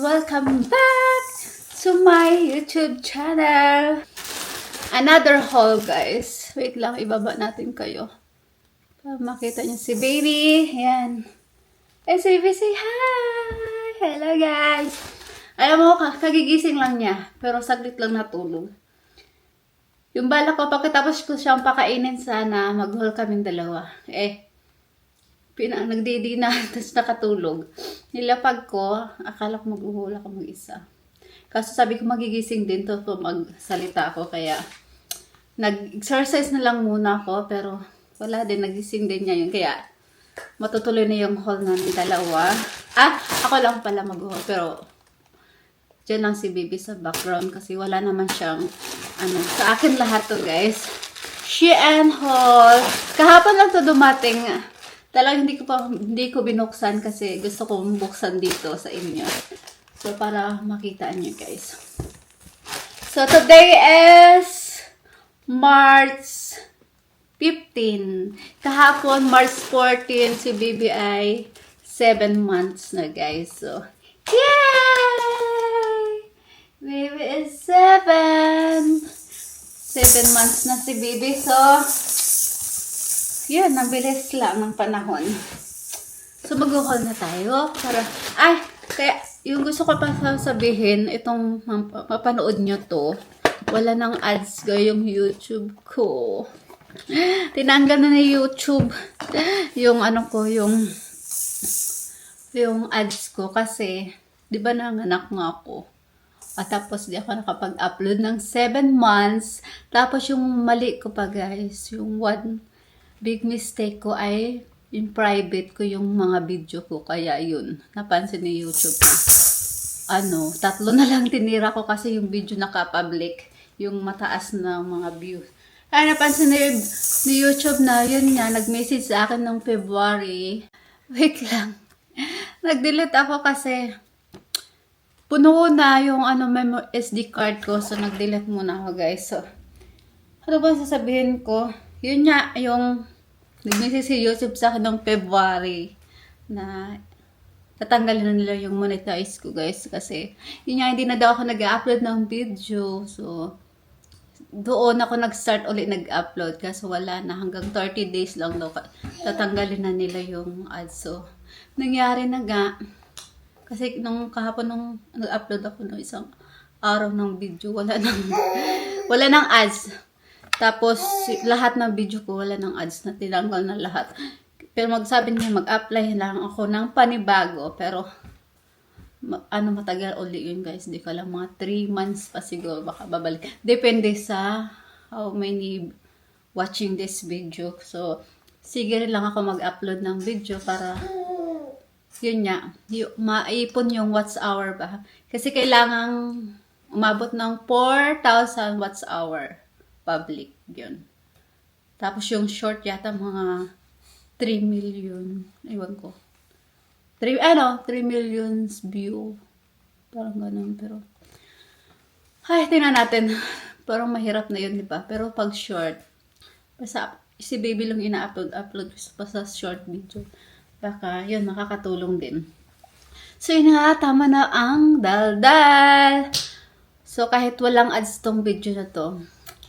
Welcome back to my YouTube channel. Another haul, guys. Wait lang, ibaba natin kayo. Para makita niyo si baby. Yan. Eh, si baby, say hi! Hello, guys! Alam mo, ka- kagigising lang niya. Pero saglit lang natulog. Yung bala ko, pagkatapos ko siyang pakainin sana, mag-haul kaming dalawa. Eh, pina, nagdidi na, tapos nakatulog. Nilapag ko, akala ko mag-uhula ko mag-isa. Kaso sabi ko magigising din to kung magsalita ako, kaya nag-exercise na lang muna ako, pero wala din, nagising din niya yun. Kaya matutuloy na yung haul namin dalawa. Ah, ako lang pala mag-haul, pero Diyan lang si baby sa background kasi wala naman siyang ano, sa akin lahat to guys. She and haul. Kahapon lang to dumating. Talagang hindi ko pa hindi ko binuksan kasi gusto kong buksan dito sa inyo. So para makita niyo guys. So today is March 15. Kahapon March 14 si ay 7 months na guys. So Yay! Baby is seven. Seven months na si baby. So, yun, ang bilis lang ng panahon. So, mag-haul na tayo. Para, ay, kaya, yung gusto ko pa sasabihin, itong map- mapanood nyo to, wala nang ads ga yung YouTube ko. Tinanggal na ni YouTube yung ano ko, yung yung ads ko kasi, di ba nanganak nga ako? At tapos di ako nakapag-upload ng 7 months. Tapos yung mali ko pa guys, yung one big mistake ko ay in private ko yung mga video ko. Kaya yun, napansin ni YouTube na ano, tatlo na lang tinira ko kasi yung video naka-public, yung mataas na mga views. Kaya napansin ni, ni YouTube na yun nga, nag-message sa akin ng February. Wait lang. Nag-delete ako kasi puno na yung ano, memo- SD card ko. So, nag-delete muna ako guys. So, ano ba sasabihin ko? Yun nga, yung YouTube sa akin ng February na tatanggalin na nila yung monetize ko guys. Kasi yun nga hindi na daw ako nag-upload ng video. So doon ako nag-start ulit nag-upload. Kasi wala na hanggang 30 days lang daw tatanggalin na nila yung ads. So nangyari na nga. Kasi nung kahapon nung nag-upload ako ng isang araw ng video wala nang wala nang ads tapos lahat ng video ko wala nang ads na tinanggal na lahat. Pero magsabi niya mag-apply lang ako ng panibago. Pero ma- ano matagal uli yun guys. Di ko lang mga 3 months pa siguro baka babalik. Depende sa how many watching this video. So sige rin lang ako mag-upload ng video para yun nga y- maipon yung watch hour ba. Kasi kailangang umabot ng 4,000 watch hour public yun tapos yung short yata mga 3 million ewan ko 3, ano, 3 millions view. Parang ganun, pero... Ay, tingnan natin. Parang mahirap na yun, di ba? Pero pag short, basta si baby lang ina-upload, upload pa sa short video. Baka, yun, makakatulong din. So, yun nga, tama na ang daldal. So, kahit walang ads tong video na to,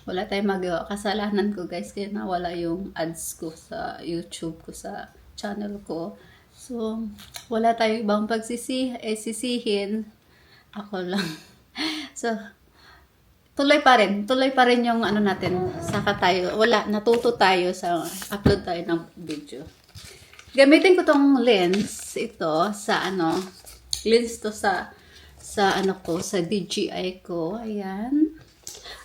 wala tayong magawa. Kasalanan ko, guys, kaya nawala yung ads ko sa YouTube ko, sa channel ko. So, wala tayong ibang pagsisi, eh, sisihin. Ako lang. So, tuloy pa rin. Tuloy pa rin yung ano natin. Saka tayo, wala, natuto tayo sa upload tayo ng video. Gamitin ko tong lens, ito, sa ano, lens to sa, sa ano ko, sa DJI ko. Ayan.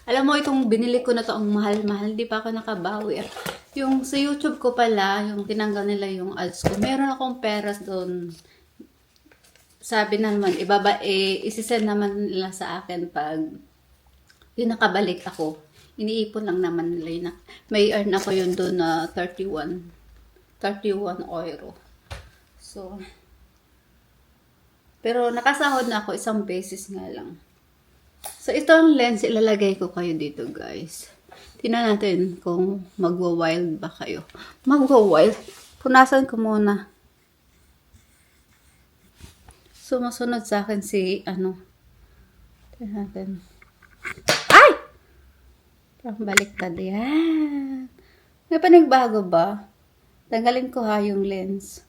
Alam mo, itong binili ko na to ang mahal-mahal. Di pa ako nakabawi. Yung sa YouTube ko pala, yung tinanggal nila yung ads ko. Meron akong peras doon. Sabi na naman, ibaba, eh, isisend naman nila sa akin pag yun nakabalik ako. Iniipon lang naman nila yun. May earn ako yun doon na 31. 31 euro. So, pero nakasahod na ako isang beses nga lang. So, ito ang lens, ilalagay ko kayo dito, guys. Tingnan natin kung magwa-wild ba kayo. Magwa-wild? Punasan ko muna. sumusunod sa akin si, ano, tingnan natin. Ay! Parang baliktad yan. May panigbago ba? Tanggalin ko ha yung lens.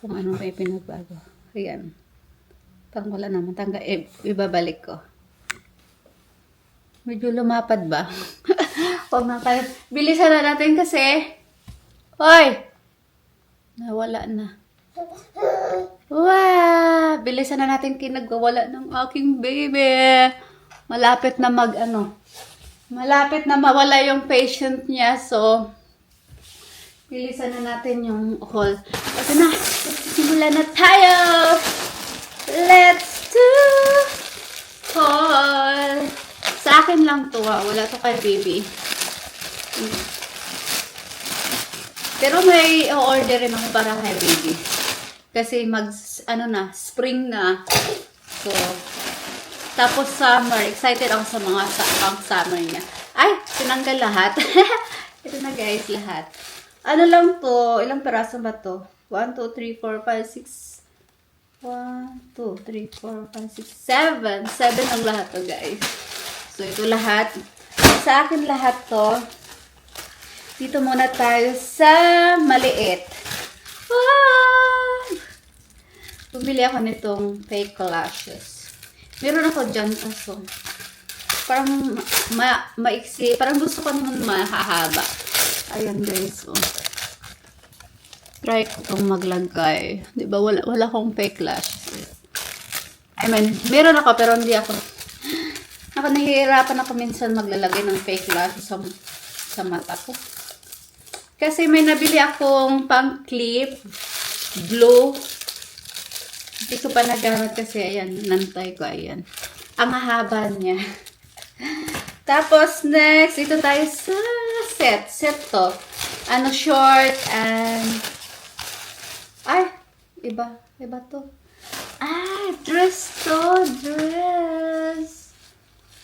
Kung ano may pinagbago. Ayan. Parang wala naman. Tangga, i- ibabalik ko. Medyo lumapad ba? Huwag na tayo. Bilisan na natin kasi. Hoy! Nawala na. Wow! Bilisan na natin kinagwawala ng aking baby. Malapit na mag ano. Malapit na mawala yung patient niya. So, bilisan na natin yung haul. Ito na. Simula na tayo. Let's do haul. Sa akin lang to ha. Wala to kay baby. Pero may order rin ako para kay baby. Kasi mag, ano na, spring na. So, tapos summer. Excited ako sa mga sa, pang summer niya. Ay, tinanggal lahat. Ito na guys, lahat. Ano lang to? Ilang peraso ba to? 1, 2, 3, 4, 5, 6. 1, 2, 3, 4, 5, 6, 7. 7 ang lahat to guys. So, ito lahat. Sa akin lahat to. Dito muna tayo sa maliit. Wow! Bumili ako nitong fake lashes. Meron ako dyan kaso. Parang ma maiksi. Parang gusto ko naman mahahaba. Ayan guys. Oh. Try ko itong maglagay. Di ba? Wala, wala akong fake lashes. I mean, meron ako pero hindi ako. Ako nahihirapan ako minsan maglalagay ng fake lashes sa, sa mata ko. Kasi may nabili akong pang clip, blue. Hindi ko pa nagamit kasi ayan, nantay ko ayan. Ang haba niya. Tapos next, ito tayo sa set. Set to. Ano, short and... Ay, iba. Iba to. Ah, dress to. Dress.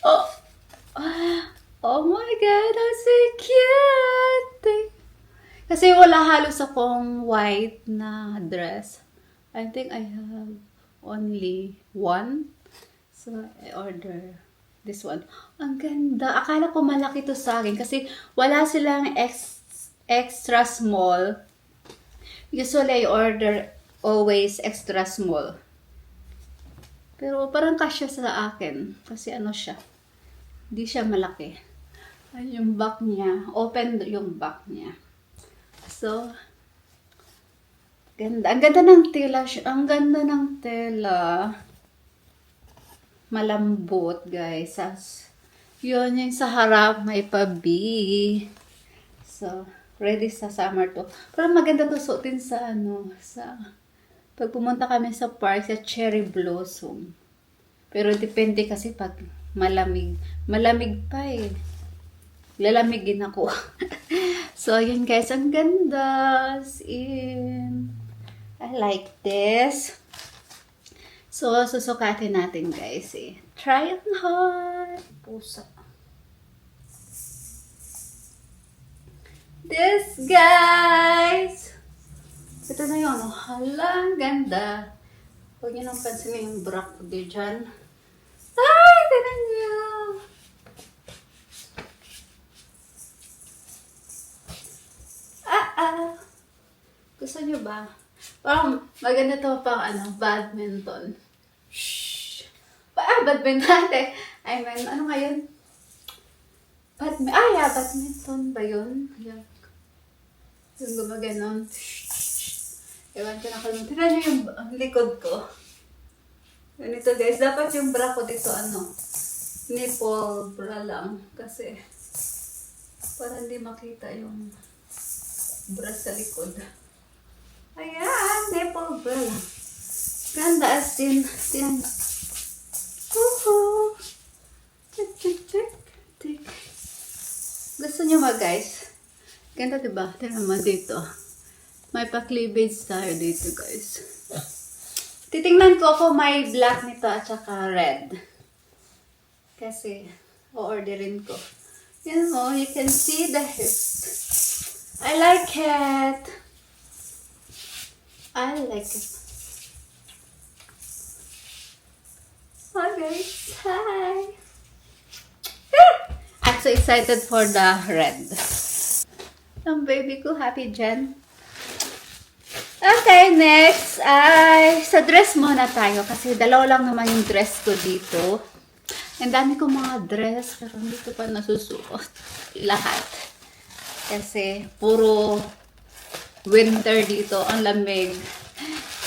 Oh. Ah, Oh my God, that's so cute. Kasi wala halos akong white na dress. I think I have only one. So, I order this one. Ang ganda. Akala ko malaki to sa akin kasi wala silang ex extra small. Usually, I order always extra small. Pero parang kasya sa akin. Kasi ano siya. Hindi siya malaki. Ay, yung back niya. Open yung back niya. So, ganda. Ang ganda ng tela. Ang ganda ng tela. Malambot, guys. As, yun, yung sa harap, may pa-B. So, ready sa summer to. Pero maganda to suotin sa ano, sa, pag pumunta kami sa park, sa cherry blossom. Pero depende kasi pag malamig. Malamig pa eh. Lalamigin ako. so, yun guys. Ang ganda. In. I like this. So, susukatin natin guys eh. Try it hard. Pusa. This guys. Ito na yun. Oh. Hala, ang ganda. Huwag niyo nang pansinin yung bra ko dyan. Ay, tinan niyo. Ah. Gusto niyo ba? Parang maganda to pang ano, badminton. Shh. Ah, badminton. eh. I mean, ano nga yun? Badminton. Ah, yeah, badminton ba yun? Yeah. Yung gumaganon. Ewan ko na kung Tignan niyo yung likod ko. Ganito guys. Dapat yung bra ko dito ano. Nipple bra lang. Kasi para hindi makita yung bra sa likod. Ayan. Nipple lang. Ganda as in. Yan. Woohoo! Check, check, check. check. Gusto niyo ba guys? Ganda diba? Tingnan mo dito. May pa-cleavage tayo dito, guys. Titingnan ko ako may black nito at saka red. Kasi, o-orderin ko. Yan mo, you can see the hips. I like it. I like it. Hi guys! Hi! I'm so excited for the red. Ang baby ko, happy Jen. Okay, next ay sa dress muna tayo kasi dalawa lang naman yung dress ko dito. Ang dami kong mga dress pero hindi ko pa nasusuot lahat. Kasi puro winter dito, ang lamig.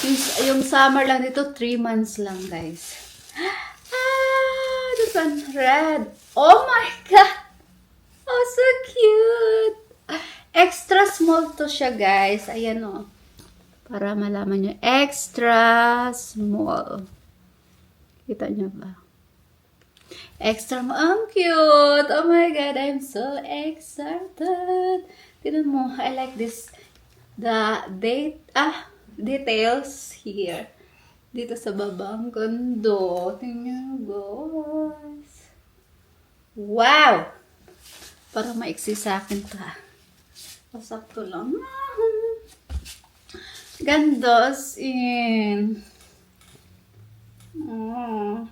Yung, yung summer lang dito, 3 months lang guys. Ah, this one red. Oh my god! Oh, so cute! Extra small to siya guys. Ayan o. Para malaman nyo. Extra small. Kita nyo ba? Extra small. Ang cute! Oh my god, I'm so excited. Tignan mo, I like this. The date, ah, details here. Dito sa baba. Ang ganda. Tingnan guys. Wow! Para maiksi sa akin ta. Pasakto lang. Gandos in. Oh.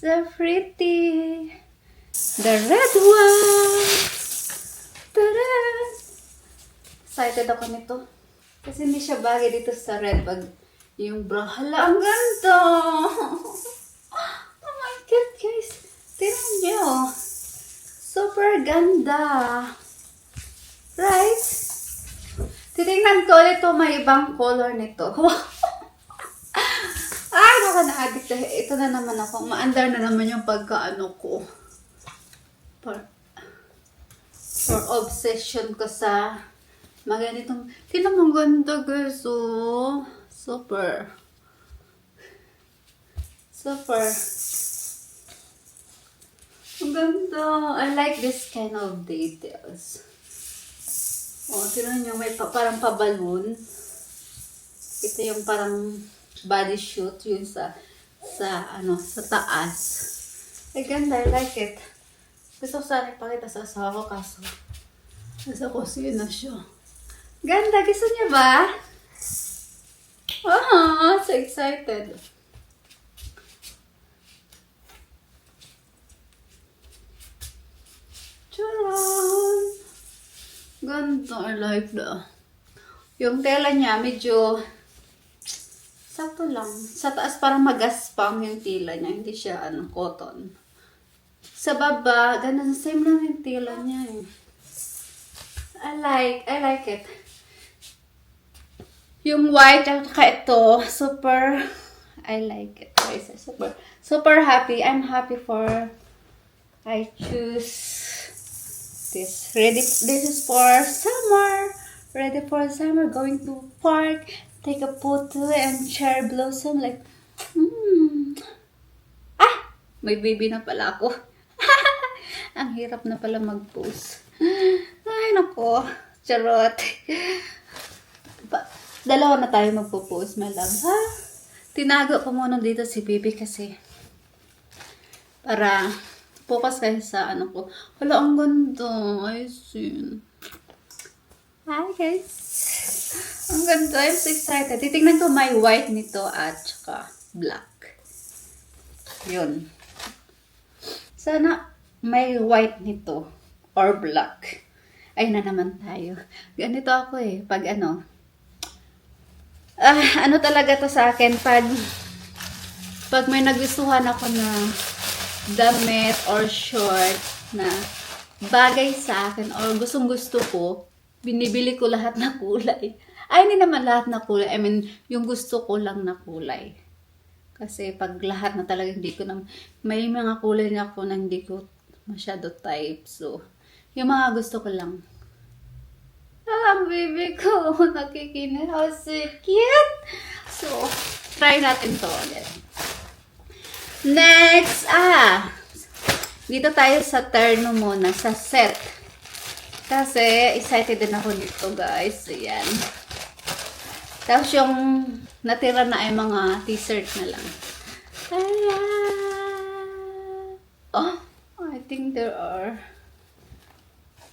So pretty. The red one. Tada! Excited ako nito. Kasi hindi siya bagay dito sa red pag yung brown. Hala, ang ganda! Oh my God, guys. Tingnan nyo. Super ganda. Right? Titingnan ko ulit may ibang color nito. Ay, baka na-addict na. Ito na naman ako. Maandar na naman yung pagkaano ko. For, for obsession ko sa mga ganitong... Tingnan mo, ganda guys, oh. Super. Super. Ang ganda. I like this kind of details. Oh, tingnan nyo, may pa, parang pabalon. Ito yung parang body shoot yun sa sa ano sa taas. Ganda, I like it. Gusto ko sana ipakita sa asawa ko kaso nasa kusina siya. Ganda, gusto niya ba? Ah, so excited. Charan! Ganda, I like the. Yung tela niya, medyo sakto lang. Sa taas parang magaspang yung tela niya, hindi siya ano, cotton. Sa baba, ganun, same lang yung tela niya eh. I like, I like it. Yung white at saka ito, super, I like it. guys. Super, super happy. I'm happy for, I choose this. Ready, this is for summer. Ready for summer. Going to park, take a photo and cherry blossom like, hmm. Ah! May baby na pala ako. Ang hirap na pala mag-post. Ay, nako. Charot. Dalawa na tayo magpo-post, my love, ha? Tinago ko muna dito si Bibi kasi para focus kayo sa ano ko. Hala, ang ganda. I see. Hi, guys. Ang ganda. I'm so excited. Titingnan ko may white nito at saka black. Yun. Sana may white nito or black. Ay na naman tayo. Ganito ako eh. Pag ano, ah, ano talaga to sa akin pag pag may nagustuhan ako na damit or short na bagay sa akin or gustong gusto ko, binibili ko lahat na kulay. Ay, hindi naman lahat na kulay. I mean, yung gusto ko lang na kulay. Kasi pag lahat na talaga hindi ko na, may mga kulay na ako na hindi ko masyado type. So, yung mga gusto ko lang. Ah, baby ko, nakikinig. How so cute! So, try natin to ulit. Next, ah, dito tayo sa terno muna, sa set. Kasi, excited din ako dito, guys. Ayan. Tapos yung natira na ay mga t-shirt na lang. Ayan. Oh, I think there are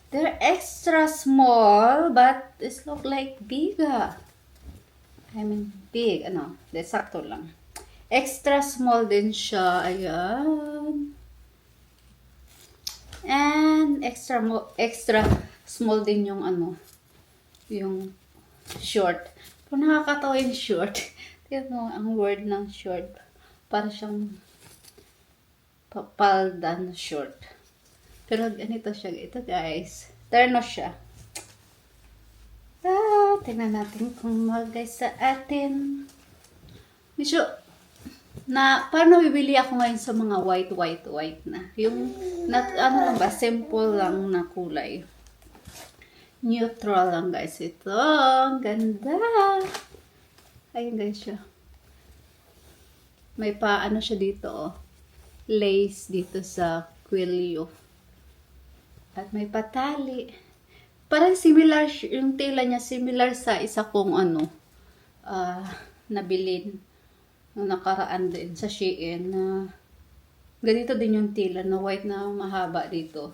They're extra small, but this look like big. ah. I mean, big, ano, de sakto lang. Extra small din siya. Ayan. And extra mo extra small din yung ano, yung short. Pero nakakatawa yung short. Tignan mo ang word ng short. Para siyang papalda na short. Pero ganito siya. Ito guys. Terno siya. Ah, tingnan natin kung magay sa atin. Medyo, na, parang nabibili ako ngayon sa mga white, white, white na. Yung, na, ano lang ba, simple lang na kulay. Neutral lang guys ito. Ang ganda. Ayun guys siya. May pa, ano siya dito oh. Lace dito sa quillo. At may patali. Parang similar, si- yung tela niya similar sa isa kong ano, ah, nabilin nung nakaraan din sa Shein na ganito din yung tela na white na mahaba dito.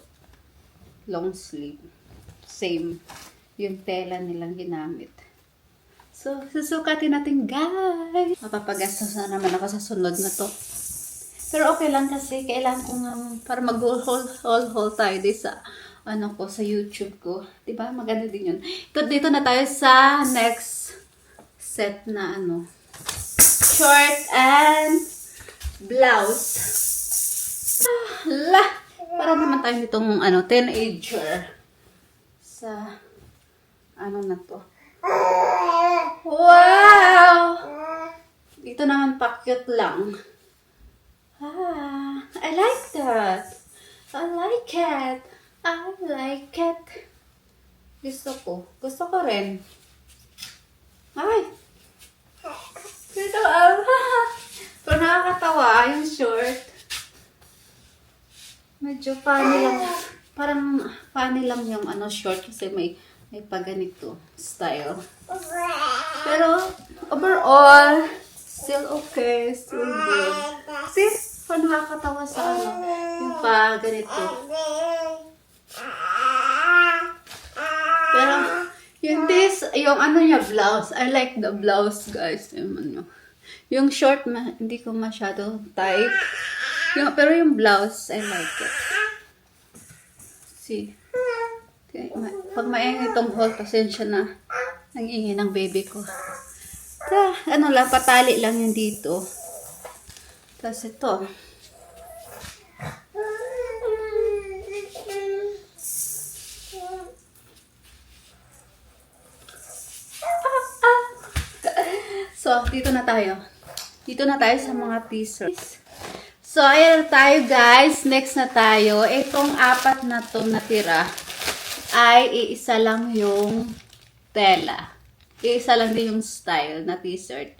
Long sleeve. Same. Yung tela nilang ginamit. So, susukatin natin guys. Mapapagastos na naman ako sa sunod na to. Pero okay lang kasi kailangan ko nga para mag-haul haul, haul, tayo di sa ano ko sa YouTube ko. 'Di ba? Maganda din 'yun. Ito dito na tayo sa next set na ano short and blouse. Ah, la! Para naman tayo nitong ano teenager sa ano na to. Wow! Dito naman pa-cute lang. Ah, I like that. I like it. I like it. Gusto ko. Gusto ko rin. Ay! Dito, ah. Pero nakakatawa, yung short. Medyo funny lang. Parang funny lang yung ano short kasi may may paganito style. Pero overall, still okay, still good. See, pa nakakatawa sa ano, yung pa ganito. Pero, yung this, yung ano niya, blouse. I like the blouse, guys. Yung ano. Yung short, ma, hindi ko masyado type. Yung, pero yung blouse, I like it. See? Okay, ma, pag maingay itong haul, pasensya na. Ang ingay ng baby ko. Ta, ano lang, patali lang yung dito. Tapos ito. So, dito na tayo. Dito na tayo sa mga t-shirts. So, ayan tayo guys. Next na tayo. Itong apat na to natira ay iisa lang yung tela. Iisa lang din yung style na t-shirt.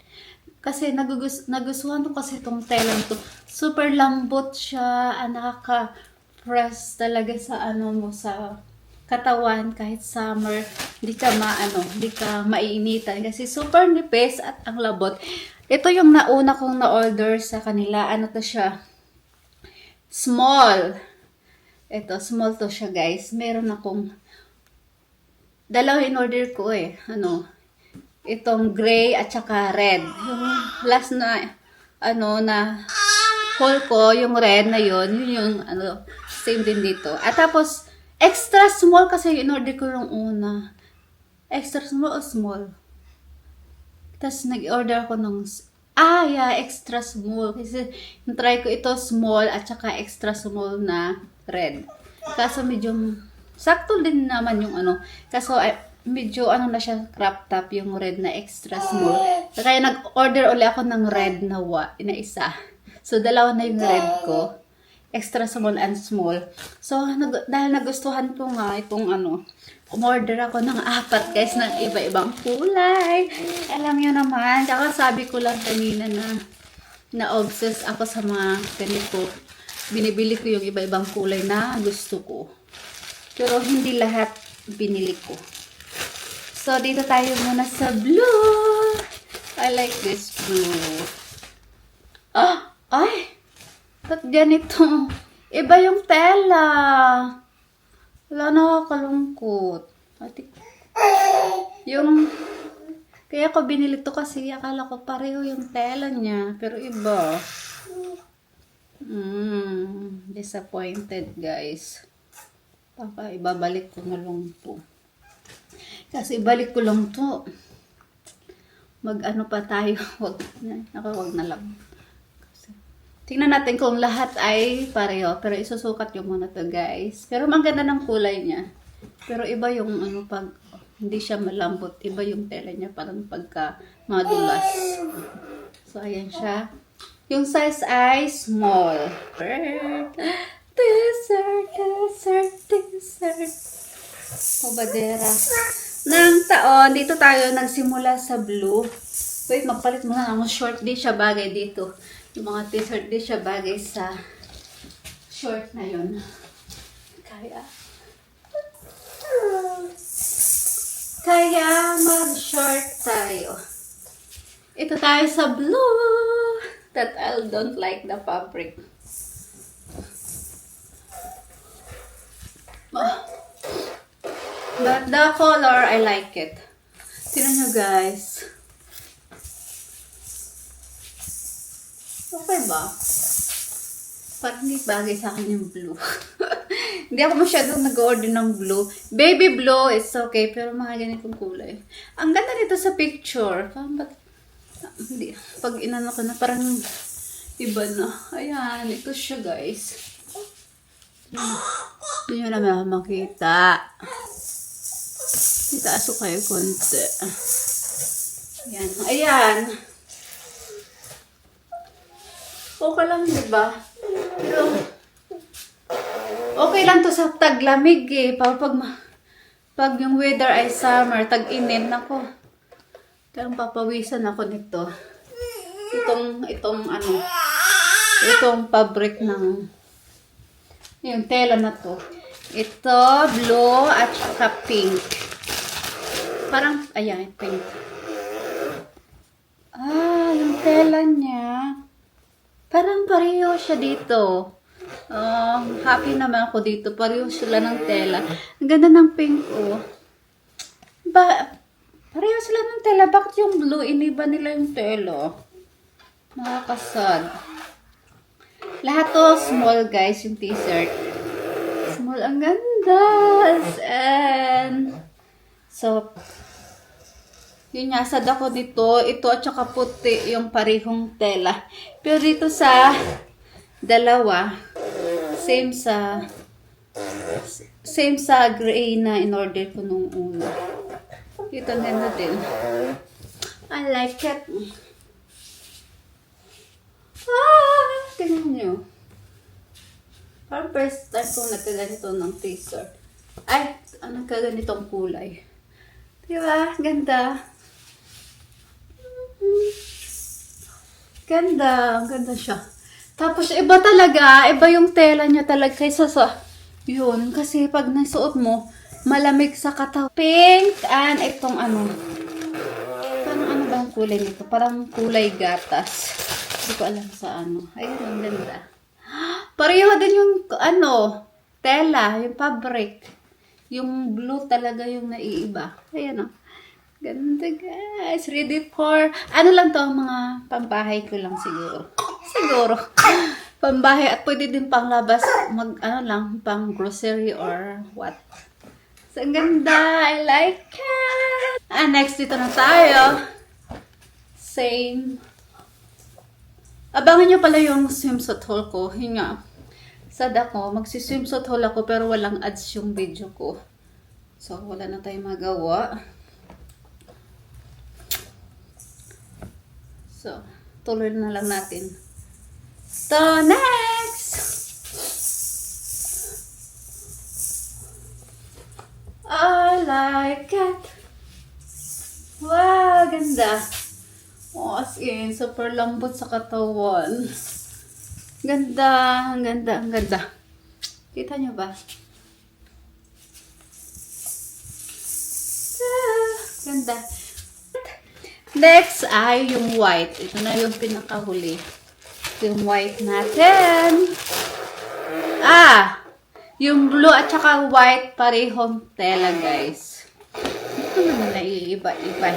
Kasi nagugus nagustuhan ko kasi itong tela to. Super lambot siya. Ah, nakaka-press talaga sa ano mo sa katawan kahit summer, hindi ka maano, hindi ka maiinitan kasi super nipis at ang labot. Ito yung nauna kong na-order sa kanila. Ano to siya? Small. Ito, small to siya guys. Meron akong dalawa in order ko eh. Ano? Itong gray at saka red. Yung last na ano na haul ko, yung red na yun, yun yung ano, same din dito. At tapos, extra small kasi in order ko yung una. Extra small o small? Tapos nag-order ako ng, ah, yeah, extra small. Kasi try ko ito small at saka extra small na red. Kaso medyo, sakto din naman yung ano. Kaso medyo ano na siya, crop top yung red na extra small. Kaya nag-order ulit ako ng red na, wa, na isa. So, dalawa na yung red ko extra small and small. So, nag, dahil nagustuhan ko nga itong ano, umorder ako ng apat guys ng iba-ibang kulay. Alam niyo naman, tsaka sabi ko lang kanina na na-obsess ako sa mga ganito. Binibili ko yung iba-ibang kulay na gusto ko. Pero hindi lahat binili ko. So, dito tayo muna sa blue. I like this blue. Ah! Ay! Ba't ganito? Iba yung tela. Wala nakakalungkot. Ati, yung, Kaya ako binili to kasi akala ko pareho yung tela niya. Pero iba. Mm, disappointed guys. Baka ibabalik ko na lang to. Kasi ibalik ko lang to. Mag-ano pa tayo. Wag. Ako, wag na lang. Tingnan natin kung lahat ay pareho. Pero isusukat yung muna to guys. Pero maganda ng kulay niya. Pero iba yung ano pag hindi siya malambot. Iba yung tela niya parang pagka madulas. So, ayan siya. Yung size ay small. Dessert, dessert, dessert. Pabadera. Nang taon, dito tayo nagsimula sa blue. Wait, magpalit muna ako. Short di siya bagay dito. Yung mga t-shirt di siya bagay sa short na yun. Kaya, kaya mag-short tayo. Ito tayo sa blue. That I don't like the fabric. Ah. But the color, I like it. Tignan nyo guys. Okay ba? Parang hindi bagay sa akin yung blue. hindi ako masyadong nag-order ng blue. Baby blue, it's okay. Pero mga ganitong kulay. Ang ganda nito sa picture. Parang ba't Ah, hindi. Pag inano ko na, parang iba na. Ayan, ito siya guys. Hindi nyo naman makita. Itaas ko kayo konti. Ayan. Ayan. Okay lang, di ba? Pero, okay lang to sa taglamig eh. Pag, pag, pag yung weather ay summer, tag-init, nako. Kaya papawisan ako nito. Itong, itong ano, itong fabric ng, yung tela na to. Ito, blue at saka pink. Parang, ayan, pink. Ah, yung tela niya. Parang pareho siya dito. Um, happy naman ako dito. Pareho sila ng tela. Ang ganda ng pink, oh. Ba, pareho sila ng tela. Bakit yung blue, iniba nila yung tela? Nakakasad. Lahat to small, guys, yung t-shirt. Small, ang ganda. And, so, yun nga, sad ako dito. Ito at saka puti yung parehong tela. Pero dito sa dalawa, same sa same sa gray na in-order ko nung una. Ito ganda din. I like it. Ah! Tingnan nyo. Parang first time kong nagkaganito ng t-shirt. Ay, anong kaganitong kulay. Diba? Ganda. Ganda. Ganda siya. Tapos, iba talaga. Iba yung tela niya talaga kaysa sa... Yun. Kasi pag nasuot mo, malamig sa katawan. Pink and itong ano. Parang ano ba ang kulay nito? Parang kulay gatas. Hindi ko alam sa ano. Ayun, ang ganda. Pareho din yung ano, tela, yung fabric. Yung blue talaga yung naiiba. Ayan o. Ganda guys. Ready for, ano lang to, mga pambahay ko lang siguro. Siguro. Pambahay at pwede din pang labas, mag, ano lang, pang grocery or what. So, ang ganda. I like it. Ah, next dito na tayo. Same. Abangan nyo pala yung swimsuit haul ko. Yun. Sad ako, magsiswimsuit haul ako pero walang ads yung video ko. So, wala na tayong magawa. So, tuloy na lang natin. So, next! I like it. Wow, ganda. Oh, as in, super lambot sa katawan. Ganda, ang ganda, ang ganda. Kita nyo ba? Ah, ganda. Next ay yung white. Ito na yung pinakahuli. Yung white natin. Ah! Yung blue at saka white parehong tela, guys. Bakit naman naiiba-iba?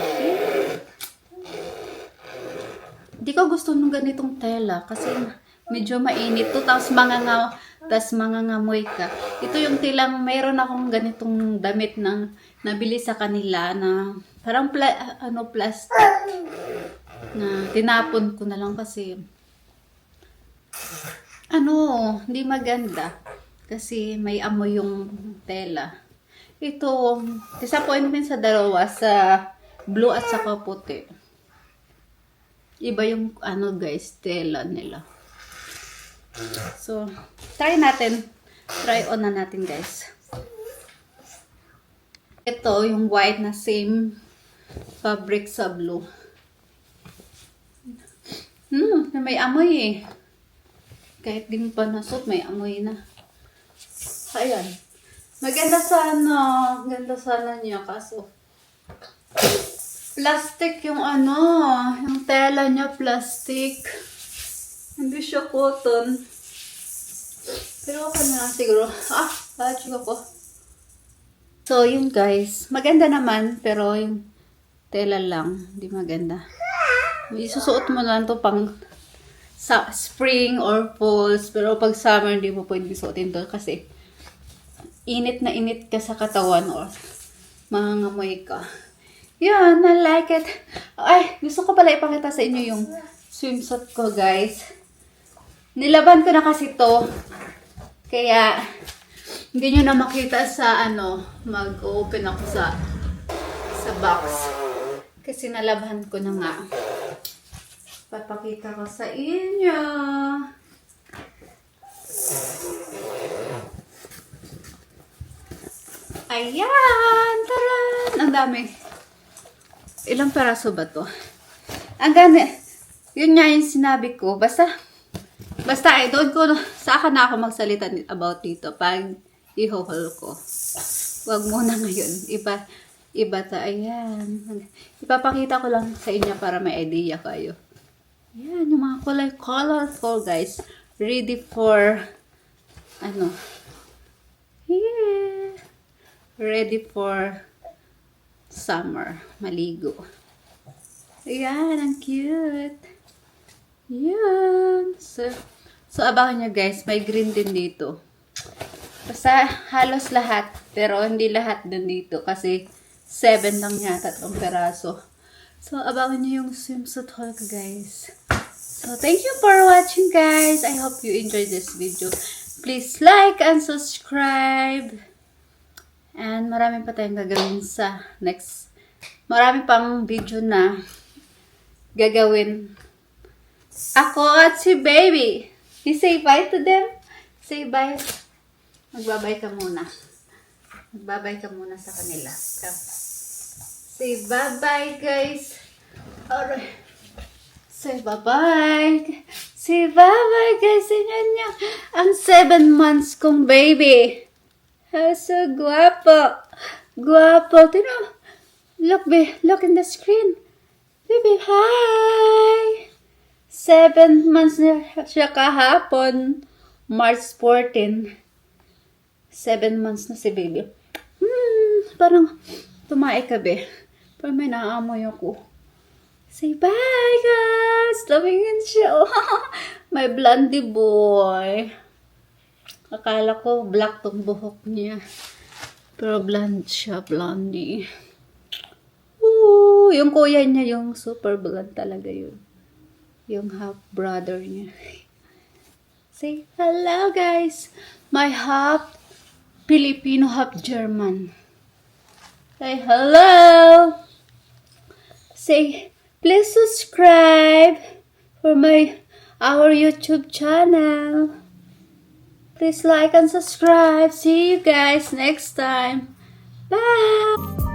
Hindi ko gusto nung ganitong tela kasi medyo mainit to. Tapos mga nga, tapos mga ngamoy ka. Ito yung tilang mayroon akong ganitong damit na nabili sa kanila na parang pla, ano plastic na tinapon ko na lang kasi ano, hindi maganda. Kasi may amoy yung tela. Ito, disappointment sa dalawa, sa blue at saka puti. Iba yung ano guys, tela nila. So, try natin. Try on na natin guys. Ito, yung white na same fabric sa blue. Hmm, may amoy eh. Kahit di mo pa nasot, may amoy na. Ayan. Maganda sana. Maganda sana niya kaso. Plastic yung ano. Yung tela niya plastic. Hindi siya cotton. Pero okay na lang siguro. Ah, touch ko. So, yun guys. Maganda naman, pero yung tela lang. Hindi maganda. Isusuot mo lang to pang sa spring or falls. Pero pag summer, hindi mo pwede suotin to kasi init na init ka sa katawan or mangangamoy ka. Yan, I like it. Ay, gusto ko pala ipakita sa inyo yung swimsuit ko, guys. Nilaban ko na kasi to. Kaya, hindi nyo na makita sa ano, mag-open ako sa sa box. Kasi nalaban ko na nga. Papakita ko sa inyo. Ayan! Taran! Ang dami. Ilang peraso ba to? Ang gani. Yun nga yung sinabi ko. Basta, basta eh, doon ko, sa akin na ako magsalita about dito pag i-haul ko. Huwag muna ngayon. Iba, iba ta. Ayan. Ipapakita ko lang sa inyo para may idea kayo. Ayan, yung mga kulay colorful, guys. Ready for, ano, yeah. Ready for summer. Maligo. Ayan, ang cute. Yan. So, so abangan nyo guys, may green din dito. Basta halos lahat, pero hindi lahat din dito kasi 7 lang yata tatlong peraso. So abangan nyo yung swimsuit haul ko guys. So thank you for watching guys. I hope you enjoyed this video. Please like and subscribe. And marami pa tayong gagawin sa next. Marami pang video na gagawin. Ako at si baby. You say bye to them? Say bye. Magbabay ka muna. Magbabay ka muna sa kanila. Come. Say bye-bye, guys. Alright. Say bye-bye. Say bye-bye, guys. Tingnan niyo. Ang seven months kong baby. Ah, so guwapo. Guwapo. Tino. Look, be. Look in the screen. Baby, hi! Seven months na siya kahapon. March 14. Seven months na si baby. Hmm, parang tumae ka, be. Parang may naamoy ako. Say bye, guys! Lamingin siya. Oh. may blondie boy. Akala ko black tong buhok niya. Pero blonde siya, blondie. Ooh, yung kuya niya, yung super blonde talaga yun. Yung half brother niya. Say hello, guys. My half Filipino, half German. Say hello. Say please subscribe for my our YouTube channel. Please like and subscribe. See you guys next time. Bye.